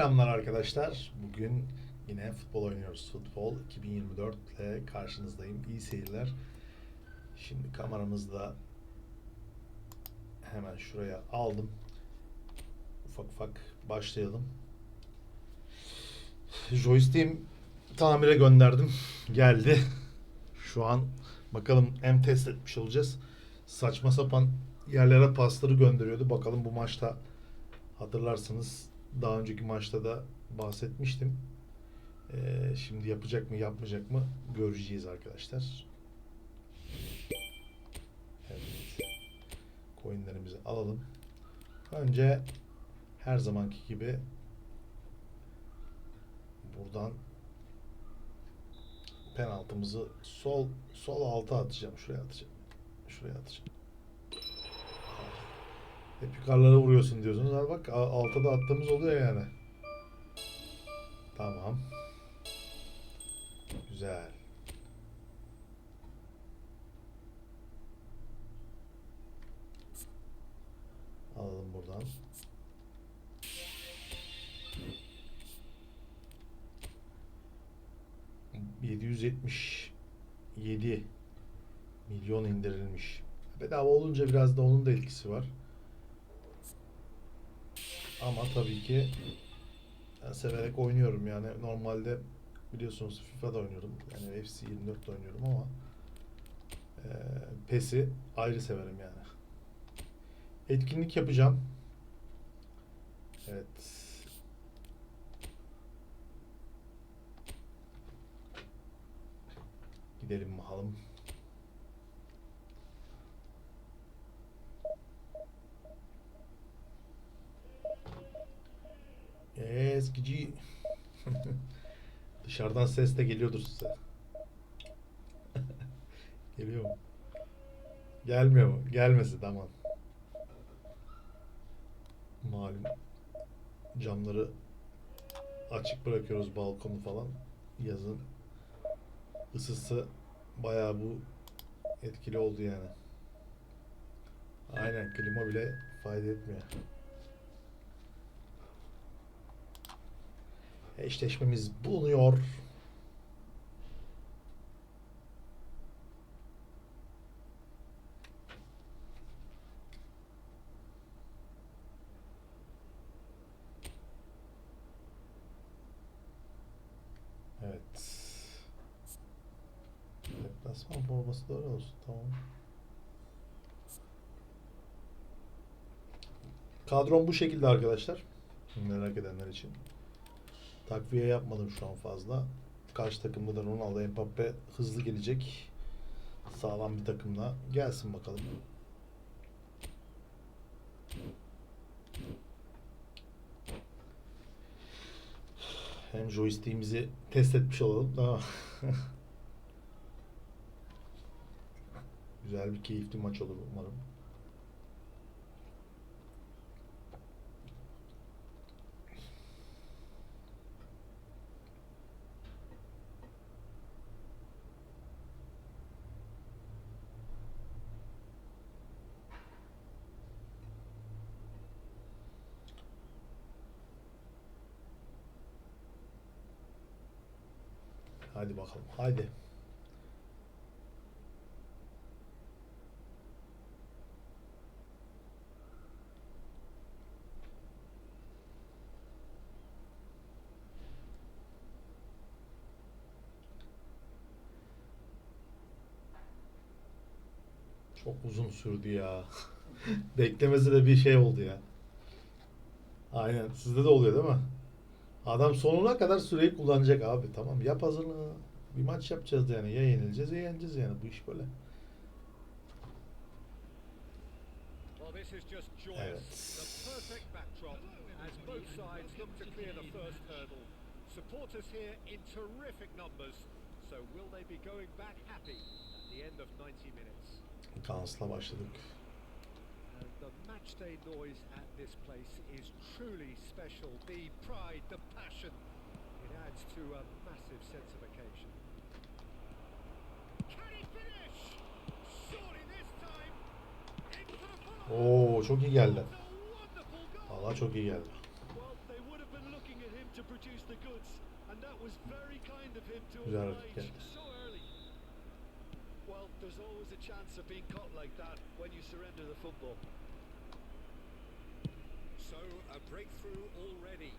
Selamlar arkadaşlar. Bugün yine futbol oynuyoruz. Futbol 2024 ile karşınızdayım. İyi seyirler. Şimdi kameramızı da hemen şuraya aldım. Ufak ufak başlayalım. Joystick'im tamire gönderdim. Geldi. Şu an bakalım hem test etmiş olacağız. Saçma sapan yerlere pasları gönderiyordu. Bakalım bu maçta hatırlarsınız daha önceki maçta da bahsetmiştim. Ee, şimdi yapacak mı yapmayacak mı göreceğiz arkadaşlar. Evet. Coinlerimizi alalım. Önce her zamanki gibi buradan penaltımızı sol sol alta atacağım. Şuraya atacağım. Şuraya atacağım. Hep yukarılara vuruyorsun diyorsunuz. Al bak alta da attığımız oluyor yani. Tamam. Güzel. Alalım buradan. ...777 milyon indirilmiş. Bedava olunca biraz da onun da etkisi var. Ama tabii ki ben severek oynuyorum yani normalde biliyorsunuz FIFA'da oynuyorum yani FC 24'te oynuyorum ama e, PES'i ayrı severim yani. Etkinlik yapacağım. Evet. Gidelim bakalım. Dışarıdan ses de geliyordur size. Geliyor mu? Gelmiyor mu? Gelmesi tamam. Malum camları açık bırakıyoruz balkonu falan. Yazın ısısı bayağı bu etkili oldu yani. Aynen klima bile fayda etmiyor. Eşleşmemiz bulunuyor. Evet. Deplasman forması da öyle olsun. Tamam. Kadrom bu şekilde arkadaşlar. Merak edenler için. Takviye yapmadım şu an fazla. Karşı takımda da Ronaldo, Mbappe hızlı gelecek. Sağlam bir takımla. Gelsin bakalım. Hem joystick'imizi test etmiş olalım. Güzel bir keyifli maç olur umarım. Hadi bakalım. Haydi. Çok uzun sürdü ya. Beklemesi de bir şey oldu ya. Aynen. Sizde de oluyor değil mi? Adam sonuna kadar süreyi kullanacak abi. Tamam yap hazırlığı. Bir maç yapacağız yani. Ya yenileceğiz ya yeneceğiz yani. Bu iş böyle. Evet. Supporters here in terrific numbers. So will they be going back happy at the end of 90 minutes? Kansla başladık. The matchday noise at this place is truly special. The pride, the passion. It adds to a massive sense of occasion. Can he finish? Surely this time. Into the follow. Oo çok iyi geldi. It's a wonderful goal. Vallahi çok iyi geldi. Well, they would have been looking at to produce the goods, and that was very kind of him to Güzel oblige hareket. so early. Well, there's always a chance of being caught like that when you surrender the football. So a breakthrough already.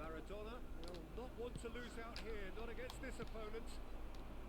Maradona will not want to lose out here, not against this opponent.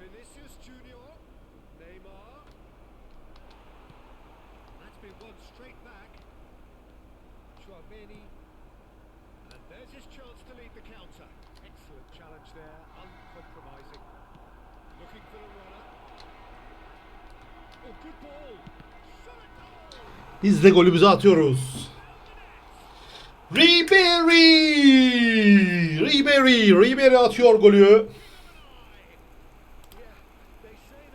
Vinicius Junior. Neymar. That's been won straight back. Chouameni. And there's his chance to lead the counter. Excellent challenge there, uncompromising. Looking for the runner. Oh, good ball. Biz de golümüzü atıyoruz. Ribery! Ribery! Ribery atıyor golü. Yeah, they say that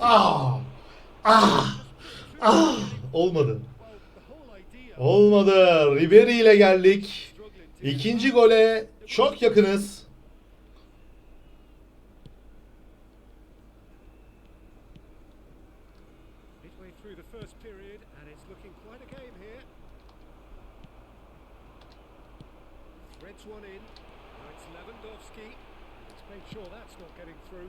Ah! Ah! Ah! Olmadı. Olmadı. Ribery ile geldik. İkinci gole çok yakınız. One in. Now it's Lewandowski. Let's make sure that's not getting through.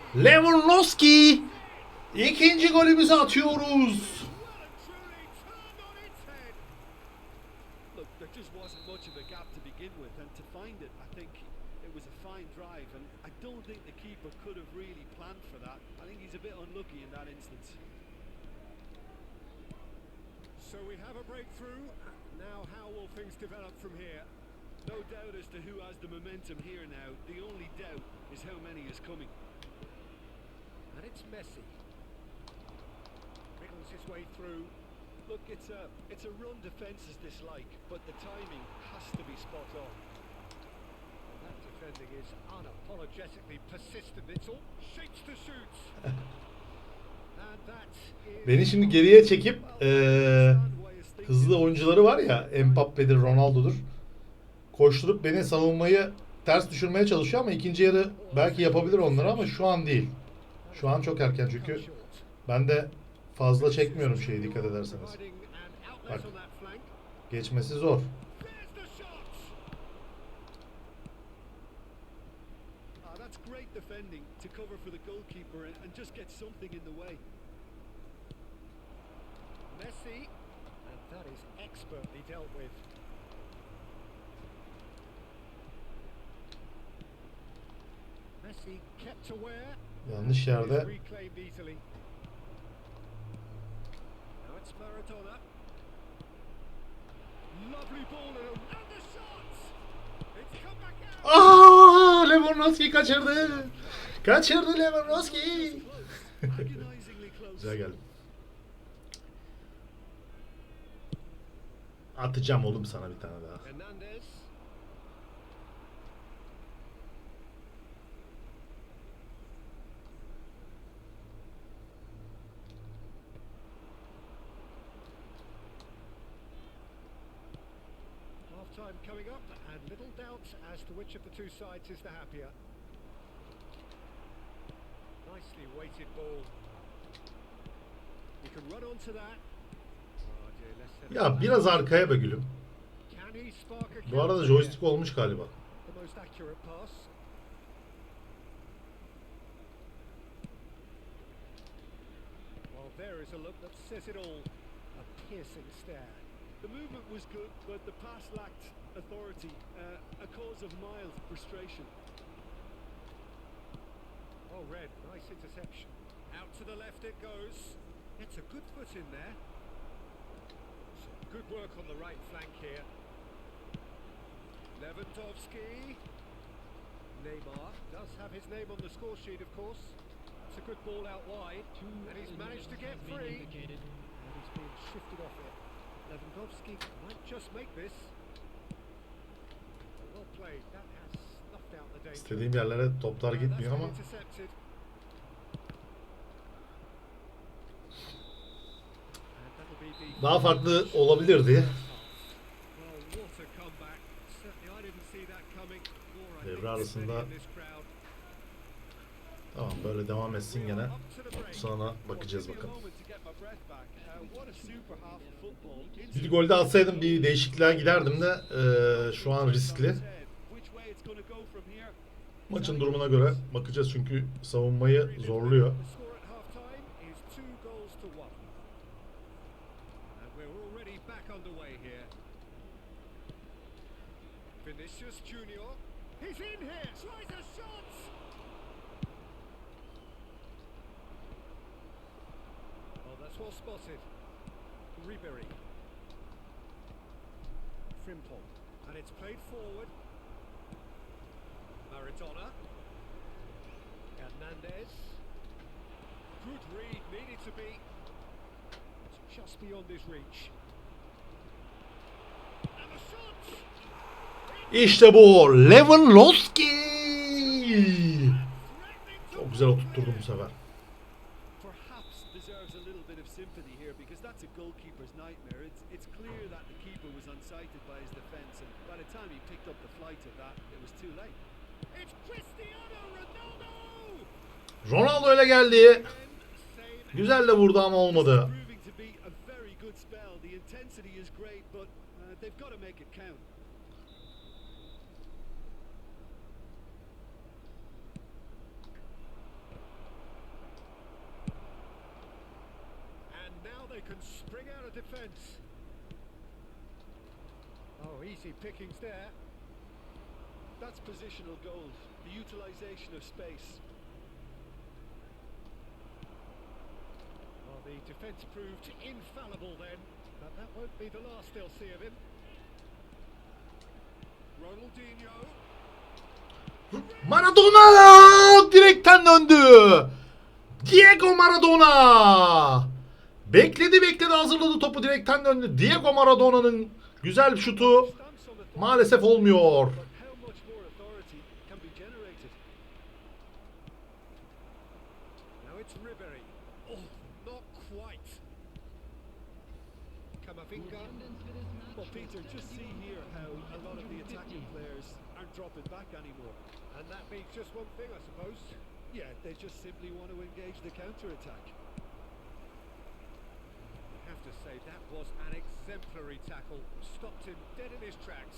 unlucky in that instance. So we have a breakthrough. Now, how will things develop from here? No doubt as to who has the momentum here now. The only doubt is how many is coming. İt's Messi. Wriggles his way through. Look, it's a it's a run defence's dislike, but the timing has to be spot on. And that defending is unapologetically persistent. It's all shapes to shoot. and that is... Beni şimdi geriye çekip thinking hızlı oyuncuları var ya Mbappe'dir, Ronaldo'dur. Koşturup beni savunmayı ters düşürmeye çalışıyor ama ikinci yarı belki yapabilir onları ama şu an değil. Şu an çok erken çünkü ben de fazla çekmiyorum şeyi dikkat ederseniz. Bak. Geçmesi zor. Messi kept aware. Yanlış yerde. is Reclaimed easily. Now it's Maradona. Lovely ball and, a- and the shot. It's come back out. Aa, Lewandowski kaçırdı. Kaçırdı Lewandowski. Güzel geldi. Atacağım oğlum sana bir tane daha. Hernandez. Time coming up, and little doubt as to which of the two sides is the happier. Nicely weighted ball. You can run onto that. Oh Ya biraz arkaya be gülüm. Bu arada joystick olmuş galiba. Well, there is a look that says it all. A piercing stare. The movement was good, but the pass lacked authority, uh, a cause of mild frustration. Oh, Red, nice interception. Out to the left it goes. It's a good foot in there. Some good work on the right flank here. Lewandowski. Neymar does have his name on the score sheet, of course. It's a good ball out wide, and he's managed to get free. And he's being shifted off it. Lewandowski might just make this. Well played. That has snuffed out the danger. İstediğim yerlere toplar Well, gitmiyor ama daha farklı olabilirdi. Devre arasında many in this crowd. Tamam böyle devam etsin gene. Sonra bakacağız bakalım. Bir gol de atsaydım bir değişikliğe giderdim de eee, şu an riskli. Maçın durumuna göre bakacağız çünkü savunmayı zorluyor. Vinicius Junior. He's in here. Tries a shot. Oh, that's well spotted. Ribery. Frimpong. And it's played forward. Maradona. Hernandez. Good read, needed to be. It's just beyond his reach. And the shot! İşte bu Lewandowski. Çok güzel oturtturdum bu sefer. Perhaps deserves a little bit of sympathy here because that's a goalkeeper's nightmare. It's it's clear that the keeper was unsighted by his defence, and by the time he picked up the flight of that, it was too late. It's Cristiano Ronaldo! Ronaldo öyle geldi. Güzel de vurdu ama olmadı. Proving to be a very good spell. The intensity is great, but uh, they've got to make it count. And now they can spring out of defence. Oh, easy pickings there. That's positional goals, the utilisation of space. Well, the defence proved infallible then, but that won't be the last they'll see of him. Ronaldinho. Maradona direkten döndü. Diego Maradona. Bekledi bekledi hazırladı topu direkten döndü. Diego Maradona'nın güzel şutu maalesef olmuyor. Just one thing, I suppose. Yeah, they just simply want to engage the counter-attack. I have to say, that was an exemplary tackle. Stopped him dead in his tracks.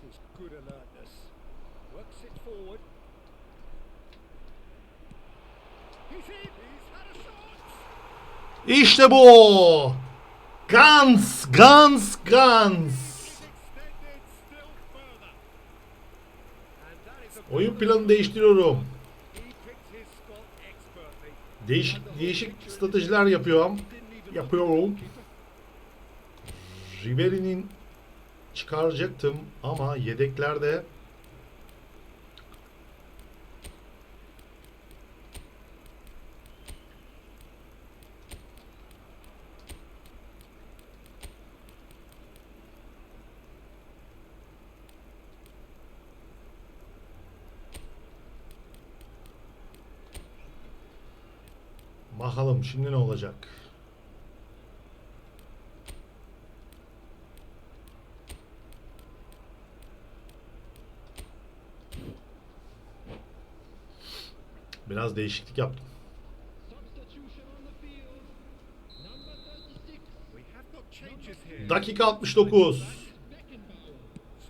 That is good alertness. Works it forward. He's in. He's had a shot. İşte bu. Guns, guns, guns. Oyun planı değiştiriyorum. Değişik değişik stratejiler yapıyorum. Yapıyorum. Ribery'nin çıkaracaktım ama yedeklerde Bakalım şimdi ne olacak? Biraz değişiklik yaptım. Dakika 69. So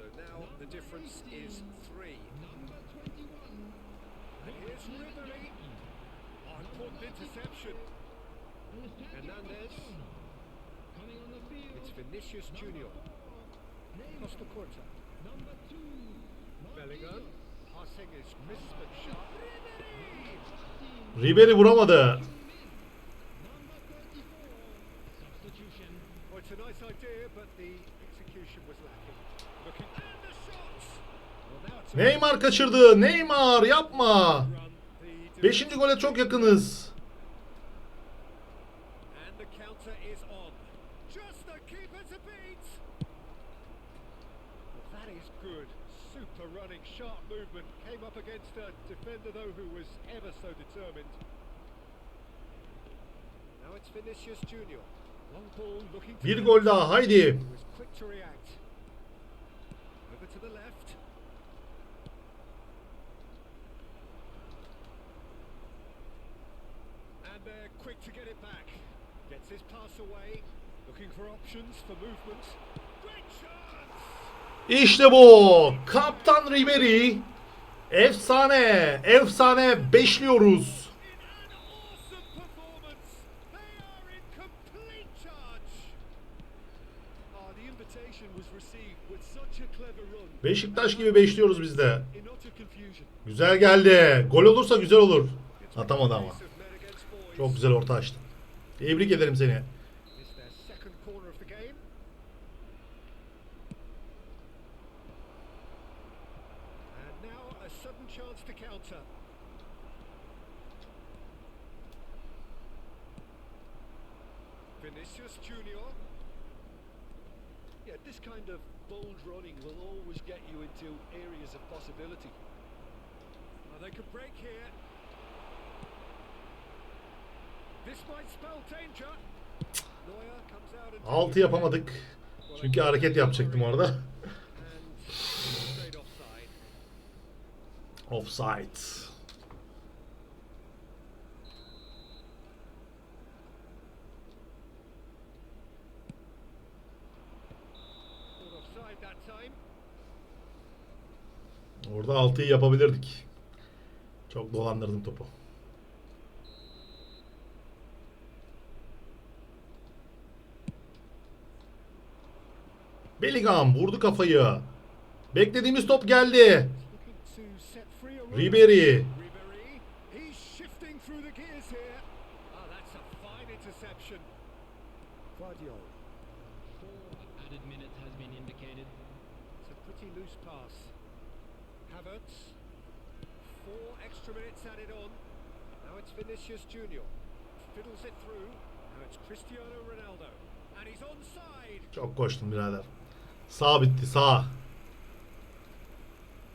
now the difference is three. And here's Ribery. Oh, important interception. Hernandez. It's Vinicius Junior. Costa Curta. Bellingham. Passing is crisp and sharp. Ribery vuramadı. Neymar kaçırdı. Neymar yapma. Beşinci gole çok yakınız. And the counter is on. Just the keeper to beat. Well, that is good. Super running, sharp movement. Came up against a defender, though, who was ever so determined. Now it's Vinicius Junior. Long ball looking to Bir gol daha haydi. He was quick to react. Over to the left. And they're quick to get it back. Gets his pass away. Looking for options for movement. İşte bu. Kaptan Ribery. Efsane. Efsane beşliyoruz. Beşiktaş gibi beşliyoruz biz de. Güzel geldi. Gol olursa güzel olur. Atamadı ama. Çok güzel orta açtı. Tebrik ederim seni. It's their second corner of the game. And now a sudden chance to counter. Vinicius Junior. Yeah, this kind of bold running will always get you into areas of possibility. Oh, they could break here. This might spell danger. Altı yapamadık. Çünkü hareket yapacaktım orada. and straight offside. Offside. Orada 6'yı yapabilirdik. Çok dolandırdım topu. Bellingham vurdu kafayı. Beklediğimiz top geldi. Looking to set free a run. Ribery. Ribery. He's shifting through the gears here. Ah, that's a fine interception. Guardiola. Four added minutes has been indicated. It's a pretty loose pass. Havertz. Four extra minutes added on. Now it's Vinicius Junior. Fiddles it through. Now it's Cristiano Ronaldo. And he's onside. Çok koştum birader. Sağ bitti sağ.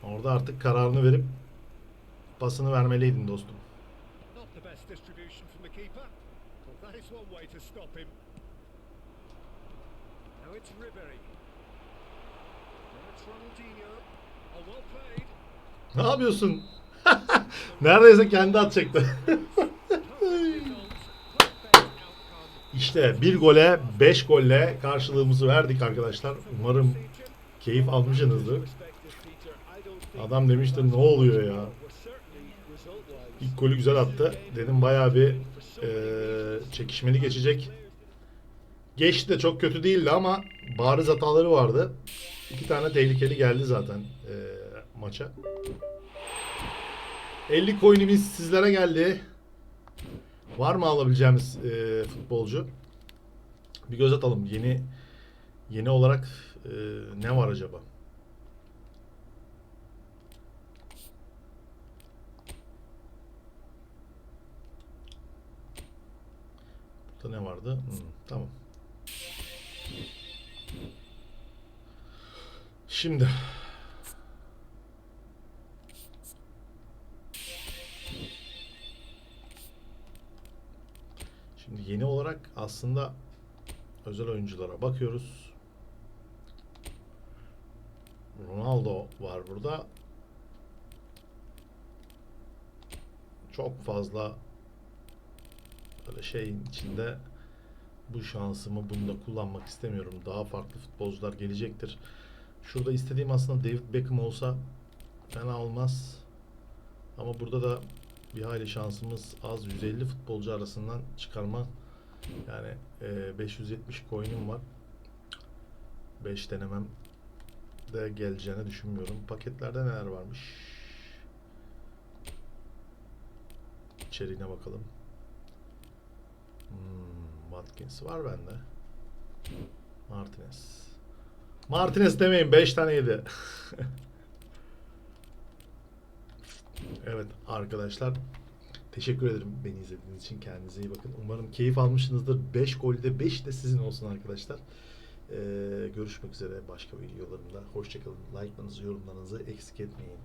Orada artık kararını verip pasını vermeliydin dostum. Oh. Ne yapıyorsun? Neredeyse kendi atacaktı. İşte bir gole 5 golle karşılığımızı verdik arkadaşlar. Umarım keyif almışsınızdır. Adam demiştir ne oluyor ya. İlk golü güzel attı. Dedim bayağı bir eee, çekişmeli geçecek. Geçti de çok kötü değildi ama bariz hataları vardı. İki tane tehlikeli geldi zaten eee, maça. 50 coin'imiz sizlere geldi. Var mı alabileceğimiz eee, futbolcu? Bir göz atalım. Yeni yeni olarak Ee, ne var acaba? Burada ne vardı? Hmm, tamam. Şimdi Şimdi yeni olarak aslında özel oyunculara bakıyoruz. Ronaldo var burada. Çok fazla böyle şeyin içinde bu şansımı bunda kullanmak istemiyorum. Daha farklı futbolcular gelecektir. Şurada istediğim aslında David Beckham olsa fena olmaz. Ama burada da bir hayli şansımız az. 150 futbolcu arasından çıkarma. Yani e, 570 coin'im var. 5 denemem de geleceğini düşünmüyorum. Paketlerde neler varmış? İçeriğine bakalım. Hmm, Watkins var bende. Martinez. Martinez demeyin 5 tane yedi. evet arkadaşlar teşekkür ederim beni izlediğiniz için. Kendinize iyi bakın. Umarım keyif almışsınızdır. 5 golde 5 de sizin olsun arkadaşlar. Ee, görüşmek üzere başka videolarımda. Hoşçakalın. Like'larınızı, yorumlarınızı eksik etmeyin.